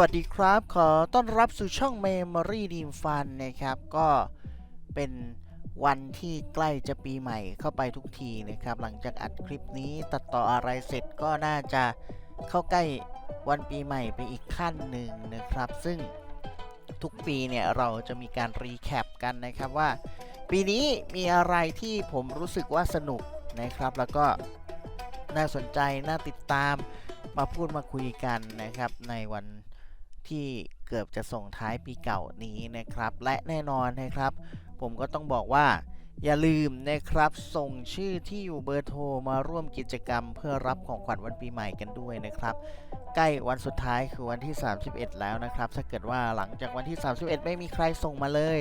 วัสดีครับ ขอต้อนรับสู่ช่อง Memory Dream Fun นะครับ ก็เป็นวันที่ใกล้จะปีใหม่เข้าไปทุกทีนะครับ หลังจากอัดคลิปนี้ตัดต่ออะไรเสร็จก็น่าจะเข้าใกล้วันปีใหม่ไปอีกขั้นหนึ่งนะครับ ซึ่งทุกปีเนี่ยเราจะมีการรีแคปกันนะครับว่า ปีนี้มีอะไรที่ผมรู้สึกว่าสนุกนะครับ แล้วก็น่าสนใจน่าติดตามมาพูดมาคุยกันนะครับในวัน ที่เกือบจะส่งท้ายปีเก่านี้นะครับ และแน่นอนนะครับ ผมก็ต้องบอกว่า อย่าลืมนะครับ ส่งชื่อที่อยู่เบอร์โทรมาร่วมกิจกรรม เพื่อรับของขวัญวันปีใหม่กันด้วยนะครับ ใกล้วันสุดท้ายคือวันที่ 31 แล้วนะครับ ถ้าเกิดว่าหลังจากวันที่ 31 ไม่มีใครส่งมาเลย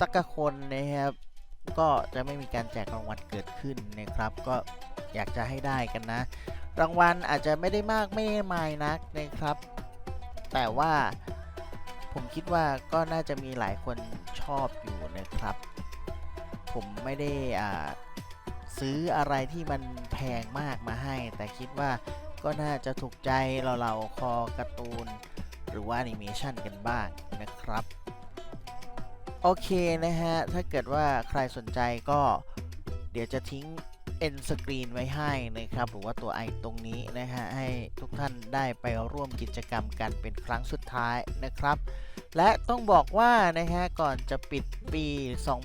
สักคนนะครับก็จะไม่มีการแจกรางวัลเกิดขึ้นนะครับ ก็อยากจะให้ได้กันนะ รางวัลอาจจะไม่ได้มากไม่ได้มายนักนะครับ แต่ว่าผมคิดว่าก็น่าจะมีหลายคนชอบอยู่นะครับ ผมไม่ได้ซื้ออะไรที่มันแพงมากมาให้ แต่คิดว่าก็น่าจะถูกใจเราเราๆคอการ์ตูน หรือว่าแอนิเมชันกันบ้างนะครับ โอเคนะฮะ ถ้าเกิดว่าใครสนใจก็เดี๋ยวจะทิ้ง end screen ไว้ให้นะครับ หรือว่าตัวไอตรงนี้นะฮะ ให้ทุกท่านได้ไปร่วมกิจกรรมกันเป็นครั้งสุดท้ายนะครับ และต้องบอกว่านะฮะ ก่อนจะปิดปี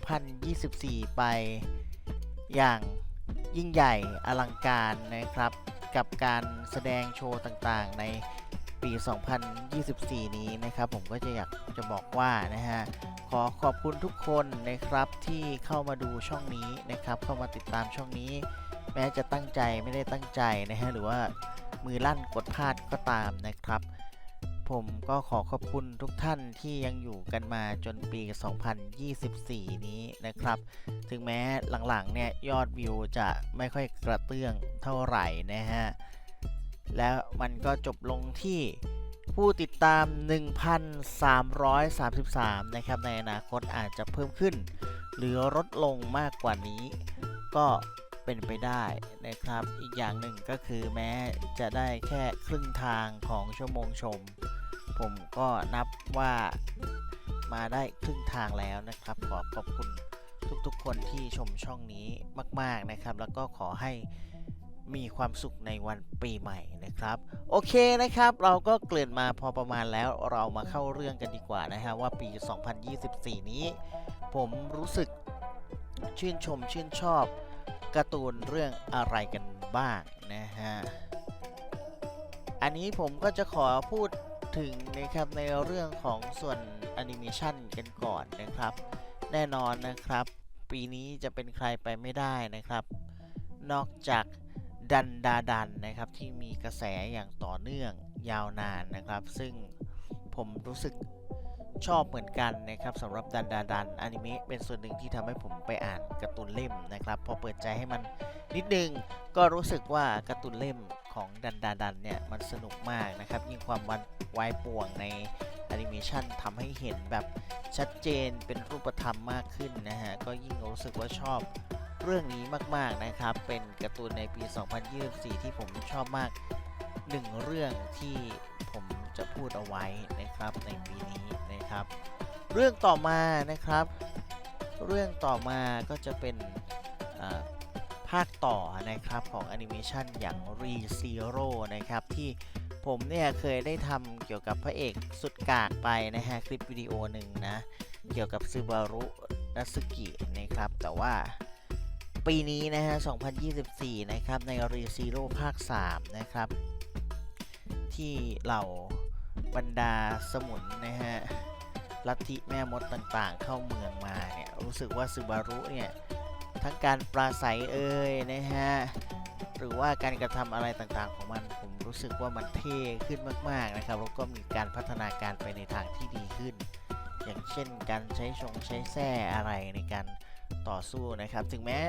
2024 ไปอย่างยิ่งใหญ่อลังการนะครับ กับการแสดงโชว์ต่างๆ ใน ปี 2024 นี้นะครับ ผมก็จะอยากจะบอกว่านะฮะขอขอบคุณทุกคนนะครับที่เข้ามาดูช่องนี้นะครับ เข้ามาติดตามช่องนี้ แม้จะตั้งใจไม่ได้ตั้งใจนะฮะหรือว่ามือลั่นกดพลาดก็ตามนะครับ ผมก็ขอขอบคุณทุกท่านที่ยังอยู่กันมาจนปี 2024 นี้นะครับ ถึงแม้หลังๆเนี่ยยอดวิวจะไม่ค่อยกระเตื้องเท่าไหร่นะฮะ แล้วมันก็จบลงที่ผู้ติดตาม 1,333 นะครับ ในอนาคตอาจจะเพิ่มขึ้น หรือลดลงมากกว่านี้ ก็เป็นไปได้นะครับ อีกอย่างหนึ่งก็คือแม้จะได้แค่ครึ่งทางของชั่วโมงชม ผมก็นับว่ามาได้ครึ่งทางแล้วนะครับ ขอขอบคุณทุกๆคนที่ชมช่องนี้มาก ๆนะครับ แล้วก็ขอให้ มีความสุขในวันปีใหม่นะครับ โอเคนะครับ เราก็เกริ่อนมาพอประมาณแล้วเรามาเข้าเรื่องกันดีกว่านะฮะว่าปี 2024 นี้ ผมรู้สึกชื่นชมชื่นชอบการ์ตูนเรื่องอะไรกันบ้างนะฮะ อันนี้ผมก็จะขอพูดถึงนะครับในเรื่องของส่วนแอนิเมชันกันก่อนนะครับ แน่นอนนะครับ ปีนี้จะเป็นใครไปไม่ได้นะครับ นอกจาก ดันดาดันนะครับที่มีกระแสอย่างต่อเนื่องยาวนานนะครับ ซึ่งผมรู้สึกชอบเหมือนกันนะครับสำหรับดันดาดันอนิเมะเป็นส่วนหนึ่งที่ทำให้ผมไปอ่านการ์ตูนเล่มนะครับ พอเปิดใจให้มันนิดนึงก็รู้สึกว่าการ์ตูนเล่มของดันดาดันเนี่ยมันสนุกมากนะครับยิ่งความวันวายป่วงในแอนิเมชันทำให้เห็นแบบชัดเจนเป็นรูปธรรมมากขึ้นนะฮะก็ยิ่งรู้สึกว่าชอบ เรื่องนี้มากๆนะครับ เป็นการ์ตูนในปี 2024 ที่ผมชอบมากหนึ่งเรื่องที่ผมจะพูดเอาไว้นะครับในปีนี้นะครับ เรื่องต่อมานะครับ เรื่องต่อมาก็จะเป็นภาคต่อนะครับของแอนิเมชันอย่าง Re Zero นะครับที่ผมเนี่ยเคยได้ทำเกี่ยวกับพระเอกสุดกากไปนะฮะคลิปวิดีโอหนึ่งนะ เกี่ยวกับซูบารุนัสกินะครับ แต่ว่า ปีนี้นะฮะ 2024 นะครับ ใน Re Zero ภาค 3 นะครับ ที่เหล่าบรรดาสมุนนะฮะ ลัทธิแม่มดต่างๆ เข้าเมืองมาเนี่ย รู้สึกว่าซูบารุเนี่ย ทั้งการปราศัยเอ่ยนะฮะ หรือว่าการกระทำอะไรต่างๆของมัน ผมรู้สึกว่ามันเท่ขึ้นมากๆนะครับ แล้วก็มีการพัฒนาการไปในทางที่ดีขึ้น อย่างเช่นการใช้ชงใช้แส้อะไรในการ ต่อสู้นะครับ ถึงแม้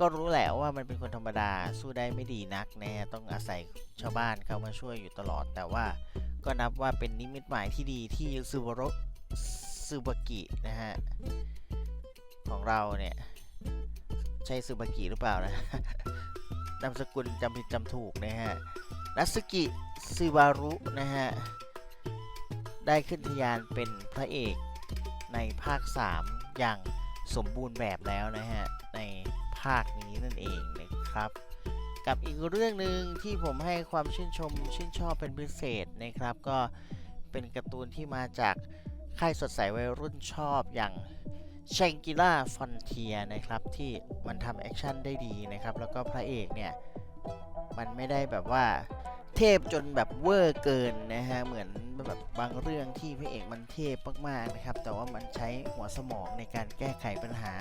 ก็รู้แหละว่ามันเป็นคนธรรมดาสู้ได้ไม่ดีนักนะต้องอาศัยชาวบ้านเข้ามาช่วยอยู่ตลอด แต่ว่าก็นับว่าเป็นนิมิตหมายที่ดีที่ซูบารุซูบากินะฮะของเราเนี่ย ใช่ซูบากิหรือเปล่านะนามสกุลจำผิดจำถูกนะฮะนัสกิซูบารุนะฮะได้ขึ้นทะยานเป็นพระเอกในภาค 3 อย่าง สมบูรณ์แบบแล้วนะฮะ ในภาคนี้นั่นเองนะครับ กับอีกเรื่องหนึ่งที่ผมให้ความชื่นชมชื่นชอบเป็นพิเศษนะครับ ก็เป็นการ์ตูนที่มาจากค่ายสดใสวัยรุ่นชอบอย่าง c h a n g i l a Frontier นะครับ ที่มันทำแอคชั่นได้ดีนะครับ แล้วก็พระเอกเนี่ย มันไม่ได้แบบว่า เทพจนแบบเวอร์เกินนะฮะเหมือนแบบบางเรื่องที่พระเอกมันเทพมากๆนะครับ แต่ว่ามันใช้หัวสมองในการแก้ไขปัญหา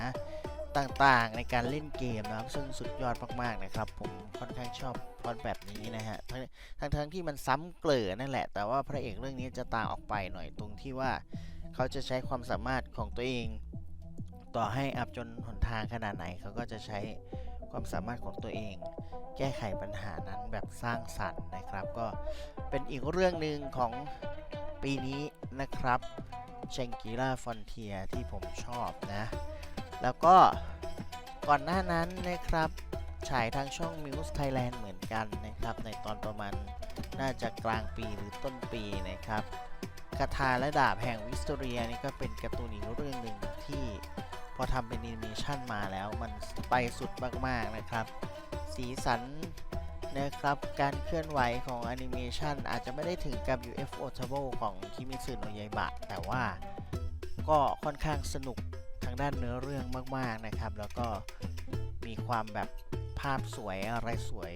ต่างๆ ในการเล่นเกมนะครับ ซึ่งสุดยอดมาก ๆ นะครับ ผมค่อนข้างชอบพอดแบบนี้นะฮะทั้งทั้งทั้งที่มันซ้ำเกลือนั่นแหละ แต่ว่าพระเอกเรื่องนี้จะต่างออกไปหน่อยตรงที่ว่า เขาจะใช้ความสามารถของตัวเอง ต่อให้อับจนหนทางขนาดไหนเขาก็จะใช้ ความสามารถของตัวเอง แก้ไขปัญหานั้นแบบสร้างสรรค์นะครับ ก็เป็นอีกเรื่องหนึ่งของปีนี้นะครับ c h a n g i l a Frontier ที่ผมชอบนะ แล้วก็ก่อนหน้านั้นนะครับฉายทางช่อง Muse Thailand เหมือนกันนะครับ ในตอนประมาณน่าจะกลางปีหรือต้นปีนะครับคาถาและดาบแห่งวิสตอเรียนี่ก็เป็นการ์ตูนอีกเรื่องหนึ่งที่ พอทำเป็นแอนิเมชันมาแล้วมันไปสุดมากๆนะครับ สีสันนะครับการเคลื่อนไหวของแอนิเมชันอาจจะไม่ได้ถึงกับ UFO Trouble ของคิมิสึโนยายบะแต่ว่าก็ค่อนข้างสนุกทางด้านเนื้อเรื่องมากๆนะครับ แล้วก็มีความแบบภาพสวยอะไรสวย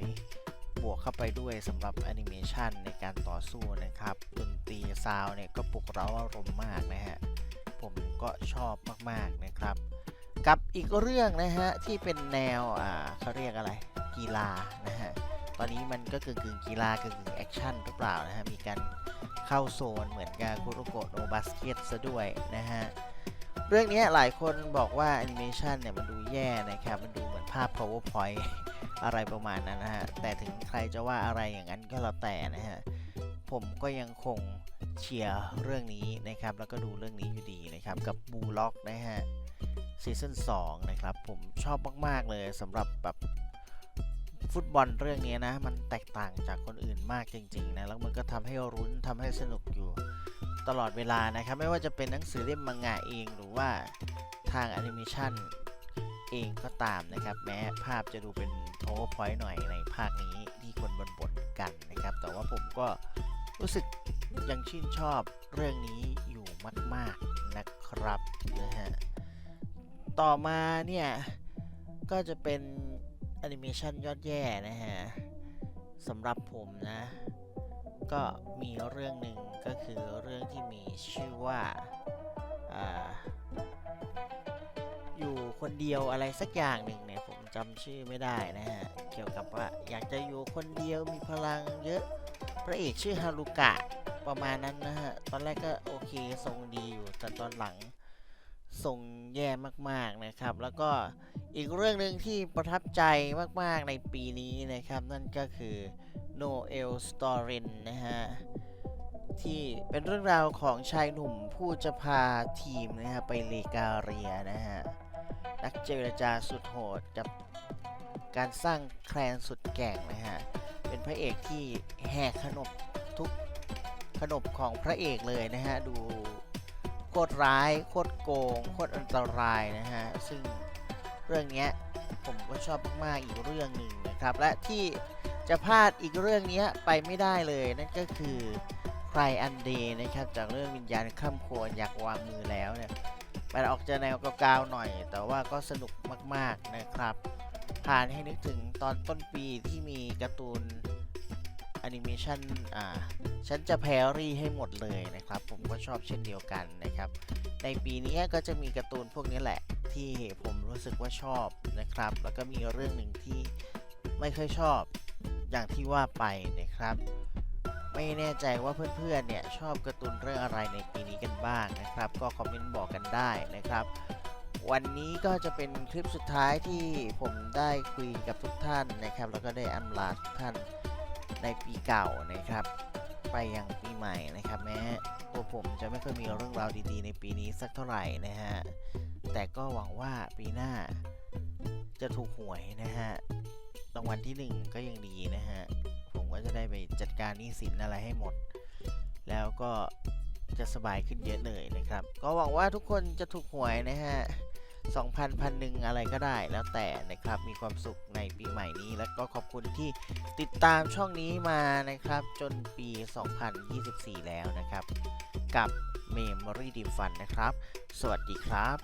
บวกเข้าไปด้วยสำหรับแอนิเมชันในการต่อสู้นะครับดนตรีซาวเนี่ยก็ปลุกเร้าอารมณ์มากนะฮะ ผมก็ชอบมากๆนะครับ กับอีกเรื่องนะฮะที่เป็นแนวอ่าเขาเรียกอะไรกีฬานะฮะตอนนี้มันก็กึ่งกึ่งๆกีฬากึ่งกึ่งแอคชั่นหรือเปล่านะฮะมีการเข้าโซนเหมือนกับคุโรโกะโนบาสเกตซะด้วยนะฮะเรื่องนี้หลายคนบอกว่าแอนิเมชันเนี่ยมันดูแย่นะครับมันดูเหมือนภาพ powerpoint อะไรประมาณนั้นนะฮะแต่ถึงใครจะว่าอะไรอย่างนั้นก็แล้วแต่นะฮะผมก็ยังคง เชียร์เรื่องนี้นะครับ แล้วก็ดูเรื่องนี้อยู่ดีนะครับ กับบูล็อกนะฮะซีซั่น2นะครับ ผมชอบมาก ๆ เลยสำหรับแบบฟุตบอลเรื่องนี้นะ มันแตกต่างจากคนอื่นมากจริง ๆ นะ แล้วมันก็ทำให้รุ้นทำให้สนุกอยู่ตลอดเวลานะครับ ไม่ว่าจะเป็นหนังสือเล่มมังงะเองหรือว่าทางแอนิเมชันเองก็ตามนะครับ แม้ภาพจะดูเป็น powerpoint หน่อยในภาคนี้ที่คนบ่นๆกันนะครับ แต่ว่าผมก็รู้สึก ยังชื่นชอบเรื่องนี้อยู่มาก ๆนะครับนะฮะต่อมาเนี่ย ก็จะเป็นแอนิเมชันยอดแย่นะฮะสำหรับผมนะ ก็มีเรื่องหนึ่งก็คือเรื่องที่มีชื่อว่าอ่าอยู่คนเดียวอะไรสักอย่างหนึ่งเนี่ยผมจำชื่อไม่ได้นะฮะ เกี่ยวกับว่าอยากจะอยู่คนเดียวมีพลังเยอะ พระเอกชื่อฮารุกะ ประมาณนั้นนะฮะ ตอนแรกก็โอเคทรงดีอยู่ แต่ตอนหลังทรงแย่มากๆนะครับ แล้วก็อีกเรื่องหนึ่งที่ประทับใจมากๆในปีนี้นะครับ นั่นก็คือ Noel Storin นะฮะ ที่เป็นเรื่องราวของชายหนุ่มผู้จะพาทีมนะฮะไปเลกาเรียนะฮะ นักเจรจาสุดโหดกับการสร้างแคลนสุดแก่งนะฮะ เป็นพระเอกที่แหกขนบทุก ขนบของพระเอกเลยนะฮะ ดูโคตรร้าย โคตรโกง โคตรอันตรายนะฮะ ซึ่งเรื่องนี้ผมก็ชอบมากๆอีกเรื่องหนึ่งนะครับ และที่จะพลาดอีกเรื่องนี้ไปไม่ได้เลยนั่นก็คือใครอันเดย์นะครับ จากเรื่องวิญญาณข้ามควรอยากวางมือแล้วเนี่ยมันออกจะแนวกาวๆหน่อย แต่ว่าก็สนุกมากๆนะครับ ผ่านให้นึกถึงตอนต้นปีที่มีการ์ตูน แอนิเมชันอ่าฉันจะแพรรี่ให้หมดเลยนะครับ ผมก็ชอบเช่นเดียวกันนะครับ ในปีนี้ก็จะมีการ์ตูนพวกนี้แหละ ที่ผมรู้สึกว่าชอบนะครับ แล้วก็มีเรื่องหนึ่งที่ไม่ค่อยชอบอย่างที่ว่าไปนะครับ ไม่แน่ใจว่าเพื่อนๆเนี่ยชอบการ์ตูนเรื่องอะไรในปีนี้กันบ้างนะครับ ก็คอมเมนต์บอกกันได้นะครับวันนี้ก็จะเป็นคลิปสุดท้ายที่ผมได้คุยกับทุกท่านนะครับ แล้วก็ได้อำลาทุกท่าน ในปีเก่านะครับ ไปยังปีใหม่นะครับแม้ตัวผมจะไม่เคยมีเรื่องราวดีๆ ในปีนี้สักเท่าไหร่นะฮะแต่ก็หวังว่าปีหน้าจะถูกหวยนะฮะรางวัลที่หนึ่งก็ยังดีนะฮะผมก็จะได้ไปจัดการหนี้สินอะไรให้หมด แล้วก็จะสบายขึ้นเยอะเลยนะครับ ก็หวังว่าทุกคนจะถูกหวยนะฮะ 2,000พันหนึ่งอะไรก็ได้แล้วแต่นะครับมีความสุขในปีใหม่นี้ และก็ขอบคุณที่ติดตามช่องนี้มานะครับ จนปี 2024 แล้วนะครับ กับ Memory d e f u n นะครับ สวัสดีครับ